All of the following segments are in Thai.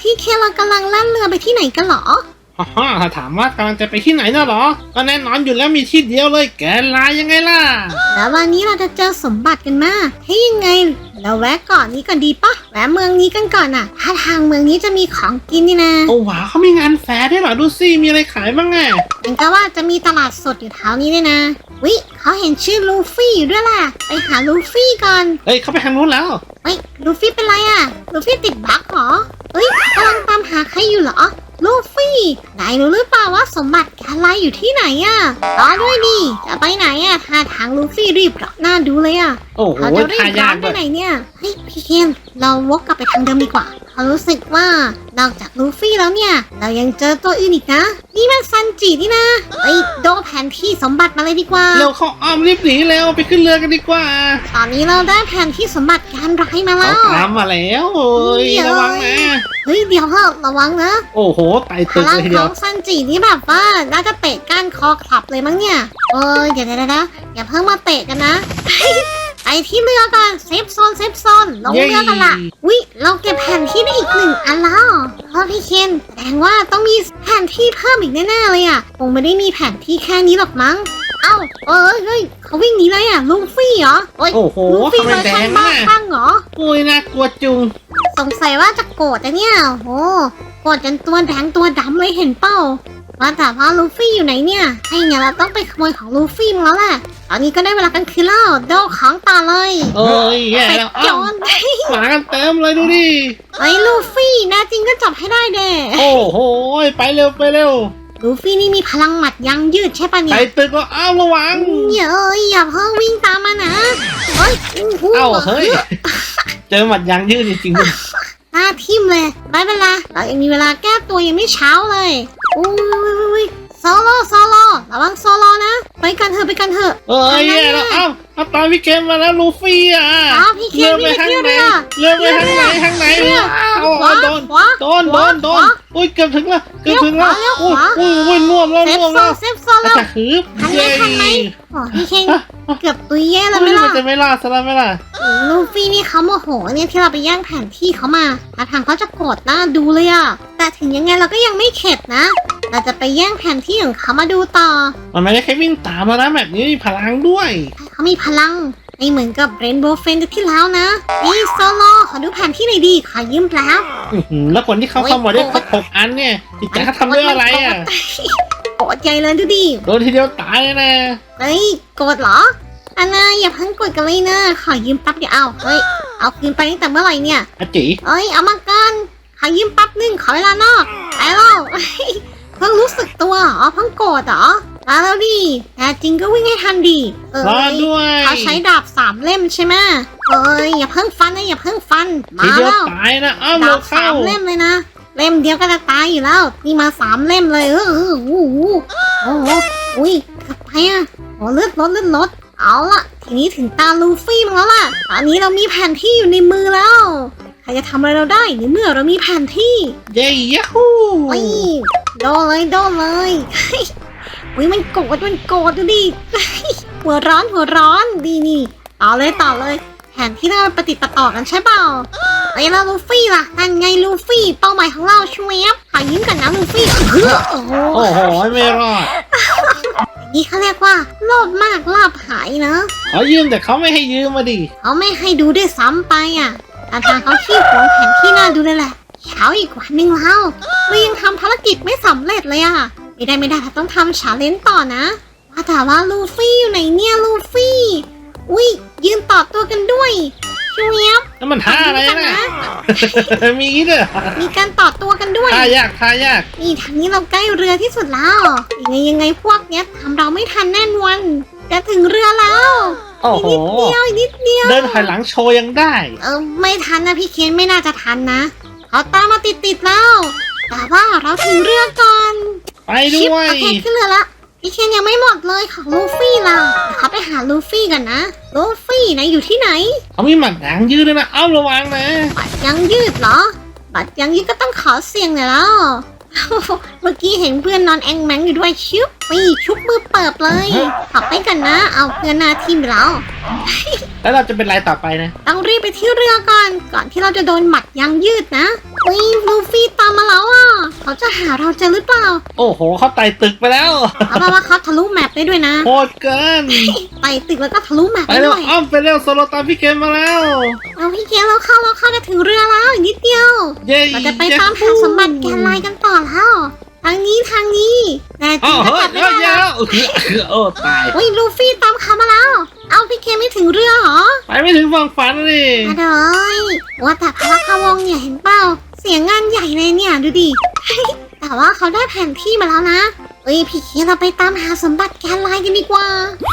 พี่เคเรากำลังล่นเรือไปที่ไหนกันเหรอฮ่าฮ่าถ้าถามว่ากำลังจะไปที่ไหนน่ะเหรอ ก็แน่นอนอยู่แล้วมีที่เดียวเลยแกนลายยังไงล่ะ แล้ววันนี้เราจะเจอสมบัติกันมาถ้ายังไง เราแวะเก่อนนี้ก่อนดีปะแวะเมืองนี้กันก่อนอะ ถ้าทางเมืองนี้จะมีของกินนี่นะโอ้ว้าวเขามีงานแฟร์ด้วยเหรอ ดูสิมีอะไรขายบ้างไงเห็นก็ว่าจะมีตลาดสดอยู่แถวนี้ด้วยนะ วิเขาเห็นชื่อลูฟี่อยู่ด้วยล่ะ ไปหาลูฟี่ก่อน เฮ้ยเขาไปทางนู้นแล้ว เฮ้ยลูฟี่เป็นไรอะลูฟี่ติดบั๊กเหรอ เฮ้ยกำลังตามหาใครอยู่เหรอ ลูฟี่นายรู้หรือเปล่าว่าสมบัติอะไรอยู่ที่ไหนอะรอด้วยดิจะไปไหนอะท่าทางลูฟี่รีบรับหน้าดูเลยอะโอ้โหเขาจะรีทาบยาร้ากนไปด้วย ไหนเนี่ย เฮ้ยพี่เคนเราวกกลับไปทางเดิมดีกว่า เขารู้สึกว่านอกจากลูฟี่แล้วเนี่ย เรายังเจอตัวอื่นอีกนะ นี่มันซันจินี่นะเฮ้ยโดแผนที่สมบัติมาเลยดีกว่า เร็วเข้าอ้อมรีบหนีเร็วไปขึ้นเรือกันดีกว่า ตอนนี้เราได้แผนที่สมบัติการไร้มาเขาแล้วตามมาแล้วโอ้ยเดี๋ยว ระวังนะเฮ้ยเดี๋ยวเถอะระวังนะโอ้โหไต่พตึกลัเลงยทีขเดียอวงซันจินี่แบบว่าน่าจะเตะก้านคอขับเลยมั้งเนี่ย เออเดี๋ยวเดี๋ยวเดี๋ยวนะอย่าเพิ่งมาเตะกันนะ ไปที่เรือก่อนเซฟโซนเซฟโซนลงเรือกันละวิเราเก็บแผนที่ได้อีกหนึ่งอันแล้วเพราะพี่เคนแสดงว่าต้องมีแผนที่เพิ่มอีกแน่ๆเลยอะคงไม่ได้มีแผนที่แค่นี้หรอกมั้งเอ้าเอ้ยเฮ้ยเขาวิ่งหนีเลยอะลูฟี่เหรอโอ้ยโอ้โหลูฟี่เขาเวเป็อนร์แดชันงบ้านะคลั่งเหรอโอ้ยน่ากลัวจุงสงสัยว่าจะโกรธนะเนี่ยโอ้โหโกรธจนตัวแดงตัวดำเลยเห็นเป้า ว่าแต่ว่าลูฟี่อยู่ไหนเนี่ยให้เนี่ยเราต้องไปขโมยของลูฟี่มาแล้วแหละตอนนี้ก็ได้เวลากลางคืนแล้วโดของต่อเลยเอ้ยแย่เป็ดแล้วโจอ้าวรหมากันเต็มเลยดูดิไอ้ลูฟี่แน่จริงก็จับให้ได้เด้โอ้โหไปเร็วไปเร็วลูฟี่นี่มีพลังหมัดยังยืดใช่ปะเนี่ไต่ยตึกแล้วอ้าวระวังเย้ยอย่าเพิ่งวิ่งตามมานะเฮ้ยอู้หูเอ้าเฮ้ยเจอหมัดยางยืดจริงๆด้วยหน้าทิ่มเลยไม่เป็นไรเรายังมีเวลาแก้ตัวยังไม่เช้าเลย อุ้ยโซโลโซโลระวังโซโลนะ ไปกันเถอะไปกันเถอะเอ้ยแย่แล้วเอ้าเอาตามพี่เกมมาแล้วลูฟี่อะอ้าวพี่เคนเลื่อนไปวิ่ไปทางเที่ยวไหนเรือเลื่อนไปทางไหนทางไหนเรืออ้าวโดนโดนโดนโดนอุ้ยเกือบถึงแล้วเกือบถึงแล้วเลี้ยวขอุ้ยวาอุ้ยอุ้ยน่วมแล้วน่วมแล้วเซฟโซแล้วฮึบทันไหมทันไหมโอ้พี่เคนเกือบตุยแย่แล้วไมอุ้ยล่ะมันจะไม่รอดซะแล้วไหมล่ะลูฟี่นี่เขาโมโหเนี่ยที่เราไปแย่งแผนที่เขามาท่าทางเขาจะโกรธหน้าดูเลยอะ แต่ถึงยังไงเราก็ยังไม่เข็ดนะ เราจะไปแย่งแผนที่ของเขามาดูต่อ มันไม่ได้แค่วิ่งตามมานะแบบนี้มีพลังด้วย เขามีพลังไม่เหมือนกับเรนโบว์เฟนที่แล้วนะนี่โซโลขอดูแผนที่หน่อยดีขอยืมแล้วอื้อหือแล้วคนที่เขาเข้ามาได้ครบหกอันเนี่ยจิตใจเขาทำด้วยอะไรอะโกรธใหญ่เลยดูดิ โดนทีเดียวตายเลยนะเฮ้ยโกรธเหรออันน่ะอย่าเพิ่งกดกันเลยนะ ขอยืมแปั๊บเดี๋ยวเอา เฮ้ย เอาคืนไปตั้งแต่เมื่อไหร่เนี่ยอาจิเอ้ย เอามากัน ขอยืมแปั๊บหนึงขอเวลานอกไปแล้วเพิ่งรู้สึกตัวเหรอเพิ่งโกรธเหรอมาแล้วดิแต่จริงก็วิ่งให้ทันดีเออรอด้วยเขาใช้ดาบสามเล่มใช่ไหมเอ้ยอย่าเพิ่งฟันนะอย่าเพิ่งฟันทีมาเดียวแล้วตายนะอ้าวดาเราบเข้าสามเล่มเลยนะ เล่มเดียวก็จะตายอยู่แล้วนี่มาสามเล่มเลยเออเออโอ้โหโอ้โหอุ้ยกลับไปอะโอ้เลือดลดเลือดลดเอาละทีนี้ถึงตาลูฟี่มั้งแล้วล่ะ ตอนนี้เรามีแผนที่อยู่ในมือแล้วใครจะทำอะไรเราได้ในเมื่อเรามีแผนที่ เย้ยัฮูโอ้ยโดนเลยโดนเลยอุ้ยมันโกรธมันโกรธดูดิหัวร้อนหัวร้อนดีนี่ต่อเลยต่อเลย แผนที่เราปฏิดประต่อกันใช่เปล่าไอ้ยแล้วลูฟี่ล่ะนั่นไงลูฟี่เป้าหมายของเราช่วยขอยิ้มกันนะลูฟี่เฮ้อโอ้โหโอ้โหไม่รอดอย่างนี้เขาเรียกว่าโลภมากลาบหายนะขอยืมแต่เขาไม่ให้ยืมมาดิเขาไม่ให้ดูด้วยซ้ำไปอะ แต่ทางเขาขี้หวงแผนที่น่าดูเลยแหละเช้าอีกวันหนึ่งแล้วเรายังทำภารกิจไม่สำเร็จเลยอะ ไม่ได้ไม่ได้เราต้องทำชาเลนจ์ต่อนะ ว่าแต่ว่าลูฟี่อยู่ไหนเนี่ยลูฟี่ อุ้ยยืนต่อตัวกันด้วยช่วยยับแล้วมันท่าอะไรนะ มีงี้ด้วยเหรอมีการต่อตัวกันด้วย ท่ายากท่ายาก นี่ทางนี้เราใกล้เรือที่สุดแล้ว ยังไงยังไงพวกเนี้ยทำเราไม่ทันแน่นอนจะถึงเรือแล้ว โอ้โหนิดเดียวอีกนิดเดียวเดินถอยหลังโชว์ยังได้ เออไม่ทันนะพี่เคนไม่น่าจะทันนะเขาตามมาติดติดๆแล้วแต่ว่าเราถึงเรือก่อนไปด้วยชิปโอเคขึ้นเรือละพี่เคนยังไม่หมดเลยของลูฟี่ล่ะเดี๋ยวเขาไปหาลูฟี่กันนะลูฟี่นะอยู่ที่ไหน เขามีหมัดยางยืดด้วยนะเอ้าระวังนะ บัตรยังยืดเหรอ บัตรยังยืดก็ต้องขอเสียงหน่อยแล้ว เมื่อกี้เห็นเพื่อนนอนแองแมงอยู่ด้วยชุบ ปีชุบมือเปิบเลยขอไปกันนะ เอาเพื่อนหนาทีมไปแล้วแล้วเราจะเป็นไรต่อไปนะ ต้องรีบไปที่เรือก่อน ก่อนที่เราจะโดนหมัดยางยืดนะอุ้ยลูฟี่จะหาเราเจอหรือเปล่า โอ้โห เขาไต่ตึกไปแล้วเอาเป็นว่าเขาทะลุแมปได้ด้วยนะโคตรเกิน ไต่ตึกแล้วก็ทะลุแมปไปได้เร็วด้วยอ้อมไปเร็วโซโลตามพี่เกมมาแล้ว เอาพี่เกียร์เราเข้าเราเข้าจะถึงเรือแล้วอีกนิดเดียว เย้เราจะไปตามหาสมบัติแกนไลน์กันต่อแล้ว ทางนี้ทางนี้แต่จอ๋ริองก็เฮ้ยกลับไม่เฮ้ยได้เยแล้วอะโอ้ตาย อุ้ยลูฟี่ตามเขามาแล้ว เอาพี่เคไม่ถึงเรือเหรอไปไม่ถึงฝั่งฝันเลยมาเด้ยว่าแต่พระคาวงเนี่ยเห็นเปล่า เสียงงานใหญ่เลยเนี่ยดูดิ แต่ว่าเขาได้แผนที่มาแล้วนะเอ้ยพี่เคเราไปตามหาสมบัติแกนไลน์กันดีกว่า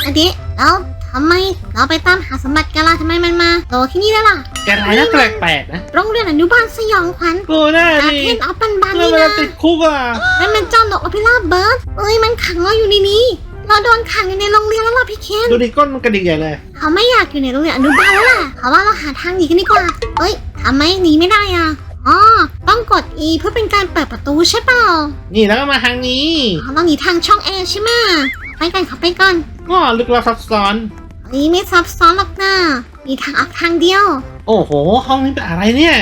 อันนี้แล้วทำไมเราไปตามหาสมบัติแกนไลน์ทำไมมันมาโตที่นี่ได้ล่ะ แกอะไรน่าแปลกๆนะโรงเรียนอนุบาลสยองขวัญกูน่าอาดิเทนออฟบันบันแล้วนี่เวลานะติดคุกอะนั่นมันเจ้านกอพิราบเบิร์ดเอ้ยมันขังเราอยู่ในนี้ เราโดนขังอยู่ในโรงเรียนแล้วล่ะพี่เคนดูดิก้นมันกระดิกใหญ่เลยเขาไม่อยากอยู่ในโรงเรียนอนุบาลแล้วล่ะเขาว่าเราหาทางหนีกันดีกว่าเอ้ยทำไมหนีไม่ได้อะอ๋อต้องกด E เพื่อเป็นการเปิดประตูใช่เปล่านี่แล้วก็มาทางนี้อ๋อเราหนีทางช่องแอร์ใช่ไหมไปกันเขาไปก่อนก็ลึกลับซับซ้อนเอ้ยไม่ซับซ้อนหรอกนะมีทางออกทางเดียว โอ้โห ห้องนี้เป็นอะไรเนี่ย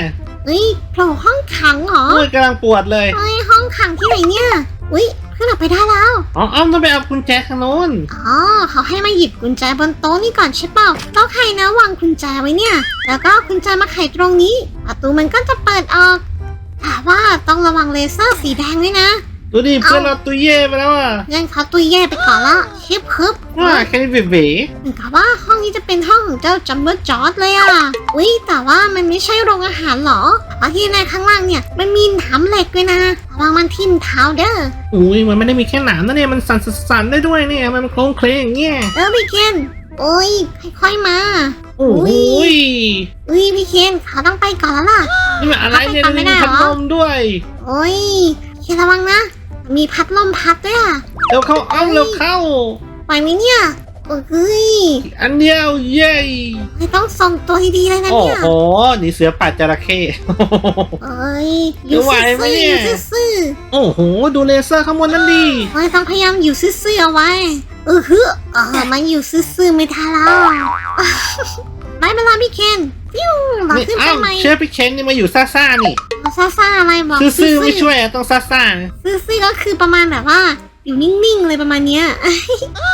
เอ้ยโผล่ห้องขังเหรอโอ้ยกำลังปวดเลยเอ้ยห้องขังที่ไหนเนี่ยอุ้ยขึ้นออกไปได้แล้ว อ๋ออ้อมต้องไปเอากุญแจข้างโน้นอ๋อเขาให้มาหยิบกุญแจบนโต๊ะนี่ก่อนใช่เปล่าแล้วใครนะวางกุญแจไว้เนี่ย แล้วก็เอากุญแจมาไขตรงนี้ประตูมันก็จะเปิดออกแต่ว่าต้องระวังเลเซอร์สีแดงด้วยนะ ดูดิเพื่อนเราตุยเย่ไปแล้วอะเงั้นเขาตุยแย่ไปก่อนละชิบฮึบว่าแค่นี้เบ๋เหมือนกับว่าห้องนี้จะเป็นห้องของเจ้าจัมเบอร์จอร์ดเลยอะอุ้ยแต่ว่ามันไม่ใช่โรงอาหารหรอแต่ว่าที่ในข้างล่างเนี่ยมันมีหนามเหล็กด้วยนะระวังมันทิ่มเท้าเด้อๆอุ้ยมันไม่ได้มีแค่หนามนะเนี่ยมันสั่นๆได้ด้วยเนี่ยมันโครงเคลงอย่างเงี้ยเออพี่เคนโอ้ยค่อยๆมาโอ้อุ้ยยอุ้ยพี่เคนเขาต้องไปก่อนแล้วล่ะ นี่มันอะไรเนี่ยเขาไปทำไม่มีได้เหรอ พัดลมด้วย โอ้ยเคนระวังนะ มีพัดลมพัดด้วยอะเร็วเข้าอ้อมเร็วเข้าไหวไหมเนี่ยโอ้ยอันเดียวเย้ไม่ต้องส่งตัวดีๆเลยนะโอ้เนี่ยโหหนีเสือป่าจระเข้เอ้ยอยู่จะไหวซื่ไหมอๆเนี่อยยู่ซื่อโอ้โหดูเลเซอร์ข้างบนนั่นดิๆโอ้ยต้องพยายามอยู่ซื่อๆเอาไว้เออฮึเออมันอยู่ซื่อๆไม่ทันแล้วไม่เป็นไรพี่เคนปิ้วเรานี่ขึ้นไปอ้าวไหมเชฟพี่เชนนี่มาอยู่ซ่าๆนี่ เอาซ่าๆอะไรบอกซื่อๆไม่ช่วยอะต้องซ่าซื่อๆก็คือประมาณแบบว่า อยู่นิ่งๆเลยประมาณเนี้ยเ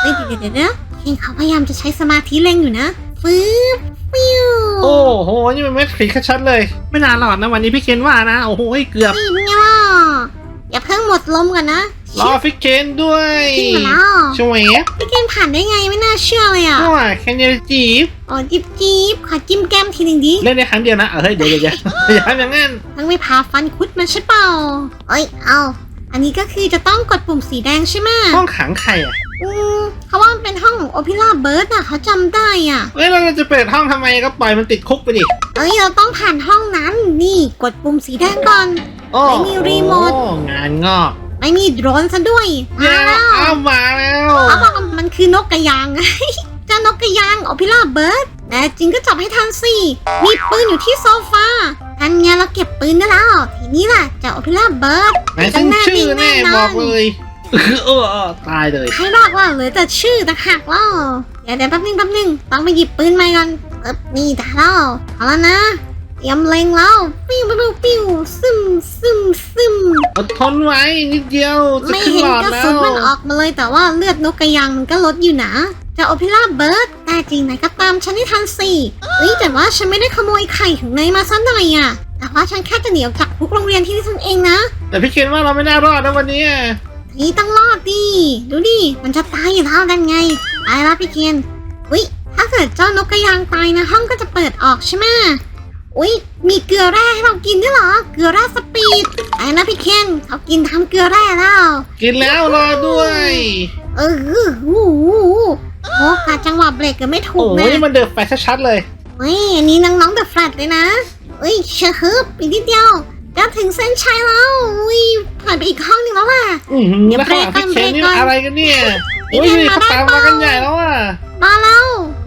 ฮ้ยเดี๋ยวเดี๋ยวเดี๋ยวเคนเขาพยายามจะใช้สมาธิเล็งอยู่นะฟื้บปิ้วๆโอ้โหนี่มันเม็ดขีดชัดๆเลย ไม่นานหรอกนะวันนี้พี่เคนว่านะ โอ้โหเกือบนี่เป็นไงล่ะอย่าเพิ่งหมดลมก่อนนะ รอพี่เคนด้วยขึ้นมาแล้วช่วยพี่เกนผ่านได้ไงไม่น่าเชื่อเลยอะว่าแคนเยจีบโอ้จิบจีบขอจิ้มแก้มทีหนึ่งดิเล่นได้ครั้งเดียวนะเออเฮ้ยเดี๋ยวเดี๋ยวเดี๋ยวอย่าทำอย่างนั้นต้องไปพาฟันคุดมาใช่เปล่าเอ้ยเอาอันนี้ก็คือจะต้องกดปุ่มสีแดงใช่ไหมห้องขังใครอะอืมเขาว่ามันเป็นห้องของโอพิล่าเบิร์ดอะเขาจำได้อะเฮ้ยเราจะเปิดห้องทำไมก็ปล่อยมันติดคุกไปดิเอ้ยเราต้องผ่านห้องนั้นนี่กดปุ่มสีแดงก่อนโอ้ไม่มีรีโมทอ้งานงอก ไม่มีโดรนซะด้วยเย้มาแล้วเอามาแล้วเขาบอกว่ามันคือนกกระยางเจ้านกกระยางโอพิล่าเบิร์ดแต่จริงก็จับให้ทันสิมีปืนอยู่ที่โซฟาทันไงเราเก็บปืนได้แล้ว ทีนี้ล่ะเจ้าโอพิล่าเบิร์ดไหนซึ่งชื่อแน่บอกเลยเออเออตายเลยใครบอกว่าเหลือแต่ชื่อต่างหากเล่าเดี๋ยวเดี๋ยวแป๊บนึงแป๊บนึงต้องไปหยิบปืนใหม่ก่อนเอ๊บนี่ได้แล้วเอาแล้วนะ เตรียมเล็งแล้วปิ้ว ปิ้วปิ้วปิ้วซึมซึมซึมอดทนไว้นิดเดียวจะไม่ขึ้นเห็หนลอดกระแล้สุนวมันออกมาเลยแต่ว่าเลือดนกกระยางมันก็ลดอยู่นะเจะโอพิล่าเบิร์ดแต่จริงไหนก็ตามฉันให้ทันสี่เอ้ยแต่ว่าฉันไม่ได้ขโมยไข่ของนายมาซะหน่อยอะแต่ว่าฉันแค่จะหนีออกจากคุกโรงเรียนที่นี่ฉันเองนะ แต่พี่เคนว่าเราไม่น่ารอดนะวันนี้นี่ต้องรอดดิ ดูดิ มันจะตายอยู่แล้วดันไง ตายแล้วพี่เคนอุ้ยถ้าเกิดเจ้านกกระยางตายนะ ห้องก็จะเปิดออกใช่ไหม อุ้ยมีเกลือแร่ให้เรากินด้วยเหรอ เกลือแร่สปีดไอ้นะพี่เคนเขากินทำเกลือแร่แล้วกินแล้วรอด้วย เออหูหูโอ้กาจังหวะเบรกก็ไม่ถูโอ้กโหนะนี่มันเดือดไฟชัดๆเลย เฮ้ยอันนี้น้องๆเดอะแฟลตเลยนะเอ้ยเชอฮึบอีกนิดเดียวจะถึงเส้นชัยแล้วอุ้ยผ่านไปอีกห้องหนึ่งแล้วล่ะ อือหือเดี๋ยวแล้วข้างหลังพี่เคนนี่เบรกก่อนอะไรกันเนี่ยเบรกก่อนโอ้ยนี่มาเขาได้ตามเปมาล่ากันใหญ่แล้วอะมาแล้ว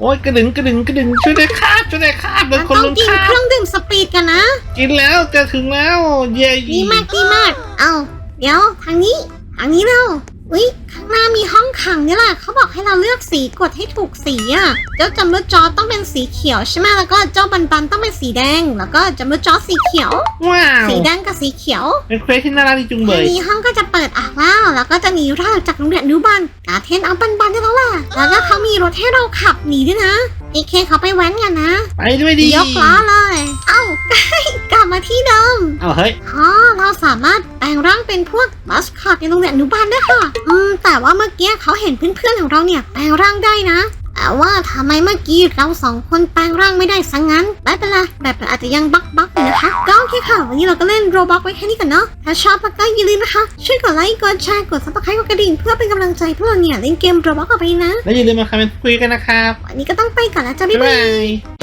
โอ้ยกระดึงกระดึงกระดึงช่วยได้คาบช่วยได้คาบโดมันนคนต้องลุงกินคาเคบรื่องดื่มสปีดกันนะ กินแล้วจะถึงแล้ว เย้ดีมากดีมาก เอาเดี๋ยวทางนี้ ทางนี้เร็ว อุ๊ยข้างหน้ามีห้องขังนี่แหละเขาบอกให้เราเลือกสีกดให้ถูกสีอะเจ้าจัมเบอร์จอต้องเป็นสีเขียวใช่ไหมแล้วก็เจ้าบันบันต้องเป็นสีแดง แล้วก็จัมเบอร์จอสีเขียว ว้าวสีแดงกับสีเขียวเป็นเควสที่น่ารักดีจุงเบทีย นี้ห้องก็จะเปิดออกแล้วแล้วก็จะหนีเราจากโรงเรียนอนุบาลกาเทนเอาบันบันได้แล้วล่ะแล้วก็เขามีรถให้เราขับหนีด้วยนะเอเคเขาไปแว้นกันนะ ไปด้วยดียกล้อเลย เอ้า กลับมาที่เดิมเอาเฮ้ยอ๋อเราสามารถแปลงร่างเป็นพวกมัสคอตในโรงเรียนอนุบาลได้ค่ะ อืม แต่ว่าเมื่อกี้เขาเห็นเพื่อนๆของเราเนี่ยแปลงร่างได้นะ แต่ว่าทำไมเมื่อกี้เราสองคนแปลงร่างไม่ได้สังงั้นไม่เป็นไรแบบอาจจะยังบักบักอยู่นะคะ ก็โอเคค่ะ วันนี้เราก็เล่นโรบ็อกไว้แค่นี้ก่อนเนาะ ถ้าชอบแล้วก็อย่าลืมนะคะ ช่วยกดไลค์ กดแชร์ กดซับสไครต์กดกระดิ่ง เพื่อเป็นกำลังใจพวกเราเนี่ยเล่นเกมโรบ็อกต่อไปนะ แล้วอย่าลืมมาคอมเมนต์คุยกันนะครับ วันนี้ก็ต้องไปก่อนแล้วจ้าบ๊าบ๊ายยบาบายย